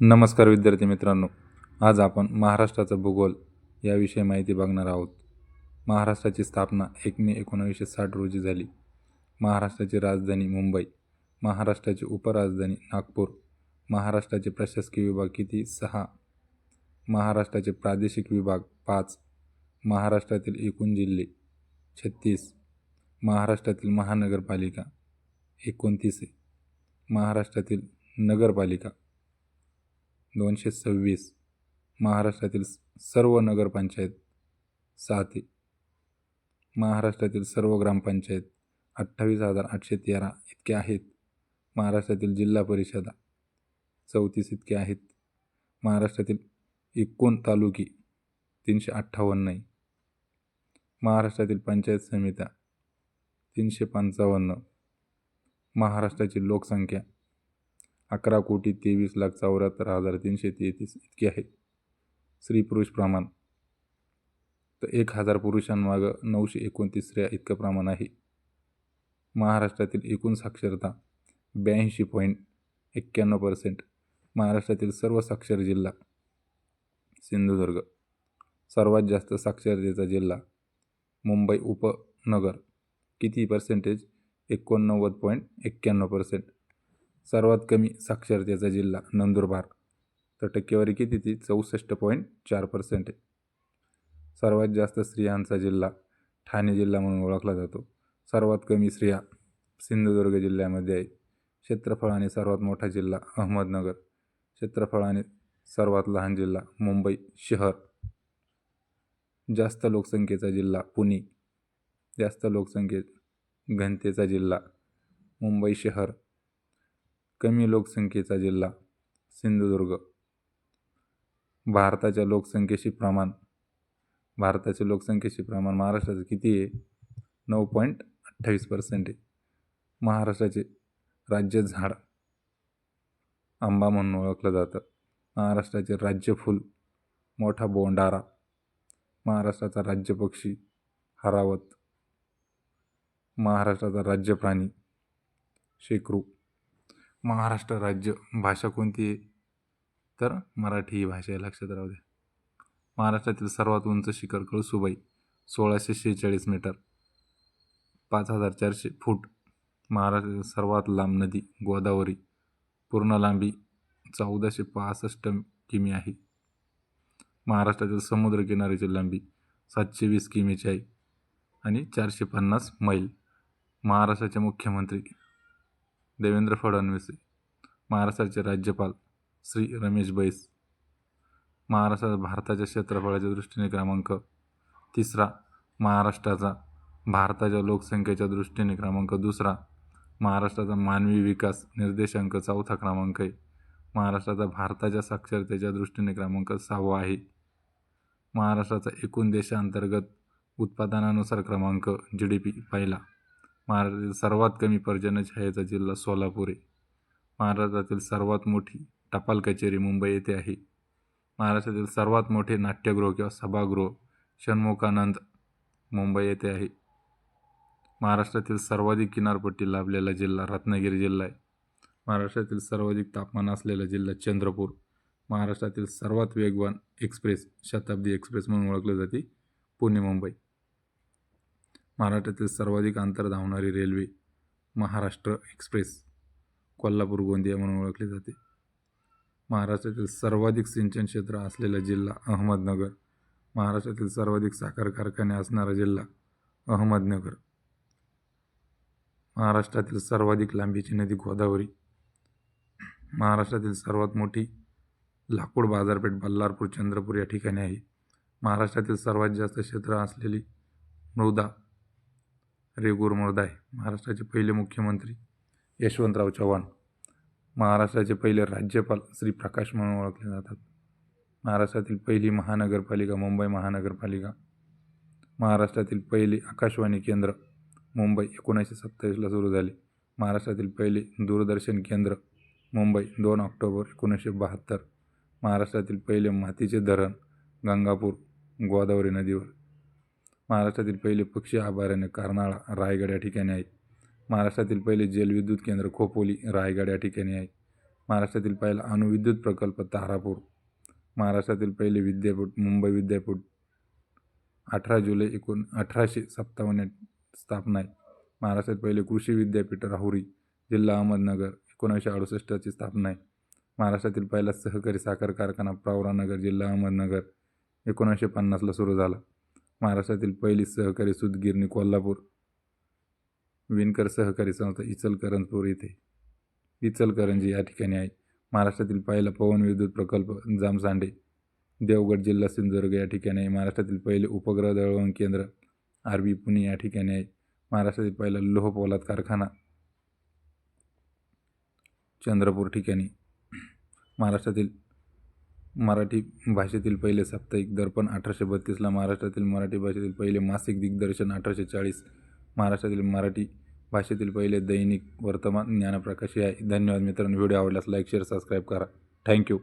नमस्कार विद्यार्थी मित्रांनो आज आपण महाराष्ट्राचा भूगोल याविषयी माहिती बघणार आहोत. महाराष्ट्राची स्थापना एक मे एकोणावीसशे साठ रोजी झाली. महाराष्ट्राची राजधानी मुंबई महाराष्ट्राची उपराजधानी नागपूर महाराष्ट्राचे प्रशासकीय विभाग किती? सहा. महाराष्ट्राचे प्रादेशिक विभाग पाच. महाराष्ट्रातील एकूण जिल्हे छत्तीस. महाराष्ट्रातील महानगरपालिका एकोणतीस महाराष्ट्रातील नगरपालिका दोनशे सव्वीस. महाराष्ट्रातील सर्व नगरपंचायत सात महाराष्ट्रातील सर्व ग्रामपंचायत अठ्ठावीस हजार आठशे तेरा इतके आहेत. महाराष्ट्रातील जिल्हा परिषदा चौतीस इतके आहेत. महाराष्ट्रातील एकूण तालुके तीनशे अठ्ठावन्न आहे. महाराष्ट्रातील पंचायत समित्या तीनशे पंचावन्न. महाराष्ट्राची लोकसंख्या अकरा कोटी तेवीस लाख चौऱ्याहत्तर हजार तीनशे तेहतीस इतकी आहे. स्त्री पुरुष प्रमाण. तर एक हजार पुरुषांमागं नऊशे एकोणतीस स्त्रिया इतकं प्रमाण आहे. महाराष्ट्रातील एकूण साक्षरता ब्याऐंशी पॉईंट एक्क्याण्णव पर्सेंट. महाराष्ट्रातील सर्व साक्षर जिल्हा सिंधुदुर्ग. सर्वात जास्त साक्षरतेचा जिल्हा मुंबई उपनगर. किती पर्सेंटेज एकोणनव्वद पॉईंट एक्क्याण्णव पर्सेंट. सर्वात कमी साक्षरतेचा जिल्हा नंदुरबार. तर टक्केवारी किती ती? चौसष्ट पॉईंट चार पर्सेंट आहे. सर्वात जास्त स्त्रियांचा जिल्हा ठाणे जिल्हा म्हणून ओळखला जातो. सर्वात कमी स्त्रिया सिंधुदुर्ग जिल्ह्यामध्ये आहे. क्षेत्रफळाने सर्वात मोठा जिल्हा अहमदनगर. क्षेत्रफळाने सर्वात लहान जिल्हा मुंबई शहर. जास्त लोकसंख्येचा जिल्हा पुणे. जास्त लोकसंख्ये घनतेचा जिल्हा मुंबई शहर. कमी लोकसंख्येचा जिल्हा सिंधुदुर्ग. भारताच्या लोकसंख्येशी प्रमाण भारताच्या लोकसंख्येशी प्रमाण महाराष्ट्राचं किती आहे? नऊ पॉईंट अठ्ठावीस पर्सेंट आहे. महाराष्ट्राचे राज्य झाड. आंबा म्हणून ओळखलं जातं. महाराष्ट्राचे राज्य फूल मोठा बोंडारा. महाराष्ट्राचा राज्य पक्षी हरावत. महाराष्ट्राचा राज्य प्राणी शेकरू. महाराष्ट्र राज्य भाषा कोणती आहे? तर मराठी ही भाषा आहे लक्षात राहू द्या. महाराष्ट्रातील सर्वात उंच शिखर कळसुबाई सोळाशे शेहेचाळीस मीटर पाच हजार चारशे फूट. महाराष्ट्रातील सर्वात लांब नदी गोदावरी पूर्ण लांबी चौदाशे पासष्ट किमी आहे. महाराष्ट्रातील समुद्रकिनाऱ्याची लांबी सातशे वीस किमीची आहे आणि चारशे पन्नास मैल. महाराष्ट्राचे मुख्यमंत्री देवेंद्र फडणवीस महाराष्ट्राचे राज्यपाल श्री रमेश बैस महाराष्ट्रात भारताच्या क्षेत्रफळाच्या दृष्टीने क्रमांक तिसरा महाराष्ट्राचा भारताच्या लोकसंख्येच्या दृष्टीने क्रमांक दुसरा महाराष्ट्राचा मानवी विकास निर्देशांक चौथा क्रमांक आहे महाराष्ट्राचा भारताच्या साक्षरतेच्या दृष्टीने क्रमांक सहावा आहे महाराष्ट्राचा एकूण देशांतर्गत उत्पादनानुसार क्रमांक जी डी पी पहिला. महाराष्ट्रातील सर्वात कमी पर्जन्यछायेचा जिल्हा सोलापूर आहे. महाराष्ट्रातील सर्वात मोठी टपाल कचेरी मुंबई येथे आहे. महाराष्ट्रातील सर्वात मोठे नाट्यगृह किंवा सभागृह षण्मुखानंद मुंबई येथे आहे. महाराष्ट्रातील सर्वाधिक किनारपट्टी लाभलेला जिल्हा रत्नागिरी जिल्हा आहे. महाराष्ट्रातील सर्वाधिक तापमान असलेला जिल्हा चंद्रपूर. महाराष्ट्रातील सर्वात वेगवान एक्सप्रेस शताब्दी एक्सप्रेस म्हणून ओळखली जाते. पुणे मुंबई. महाराष्ट्रातील सर्वाधिक अंतर धावणारी रेल्वे महाराष्ट्र एक्सप्रेस कोल्हापूर गोंदिया म्हणून ओळखली जाते. महाराष्ट्रातील सर्वाधिक सिंचन क्षेत्र असलेला जिल्हा अहमदनगर महाराष्ट्रातील सर्वाधिक साखर कारखाने असणारा जिल्हा अहमदनगर. महाराष्ट्रातील सर्वाधिक लांबीची नदी गोदावरी महाराष्ट्रातील सर्वात मोठी लाकूड बाजारपेठ बल्लारपूर चंद्रपूर या ठिकाणी आहे. महाराष्ट्रातील सर्वात जास्त क्षेत्र असलेली मृदा रेगूर मृदा महाराष्ट्राचे पहिले मुख्यमंत्री यशवंतराव चव्हाण महाराष्ट्राचे पहिले राज्यपाल श्री प्रकाश म्हणून ओळखले जातात. महाराष्ट्रातील पहिली महानगरपालिका मुंबई महानगरपालिका महाराष्ट्रातील पहिले आकाशवाणी केंद्र मुंबई एकोणीसशे सत्तावीसला सुरू झाले. महाराष्ट्रातील पहिले दूरदर्शन केंद्र मुंबई दोन ऑक्टोबर एकोणीसशे बहात्तर महाराष्ट्रातील पहिले मातीचे धरण गंगापूर गोदावरी नदीवर महाराष्ट्रातील पहिले पक्षी अभयारण्य कर्नाळा रायगड या ठिकाणी आहे महाराष्ट्रातील पहिले जलविद्युत केंद्र खोपोली रायगड या ठिकाणी आहे महाराष्ट्रातील पहिला अणुविद्युत प्रकल्प तारापूर. महाराष्ट्रातील पहिले विद्यापीठ मुंबई विद्यापीठ. अठरा जुलै एकोण अठराशे सत्तावन्न स्थापना आहे. महाराष्ट्रात पहिले कृषी विद्यापीठ राहुरी जिल्हा अहमदनगर एकोणीसशे अडुसष्टची स्थापना आहे. महाराष्ट्रातील पहिला सहकारी साखर कारखाना प्रवरानगर जिल्हा अहमदनगर एकोणीसशे पन्नासला सुरू झाला. महाराष्ट्रातील पहिली सहकारी सुतगिरणी कोल्हापूर विणकर सहकारी संस्था इचलकरंजपूर येथे. इचलकरंजी या ठिकाणी आहे. महाराष्ट्रातील पहिला पवन विद्युत प्रकल्प जामसांडे देवगड जिल्हा सिंधुदुर्ग या ठिकाणी आहे. महाराष्ट्रातील पहिले उपग्रह दळवण केंद्र आर बी पुणे या ठिकाणी आहे. महाराष्ट्रातील पहिला लोहपोलाद कारखाना चंद्रपूर ठिकाणी. महाराष्ट्रातील मराठी भाषेतील पहिले साप्ताहिक दर्पण अठराशे बत्तीसला महाराष्ट्रातील मराठी भाषेतील पहिले मासिक दिग्दर्शन अठराशे चाळीस. महाराष्ट्रातील मराठी भाषेतील पहिले दैनिक वर्तमान ज्ञानप्रकाशी आहे. धन्यवाद मित्रांनो. व्हिडिओ आवडल्यास लाईक शेअर सबस्क्राईब करा. Thank you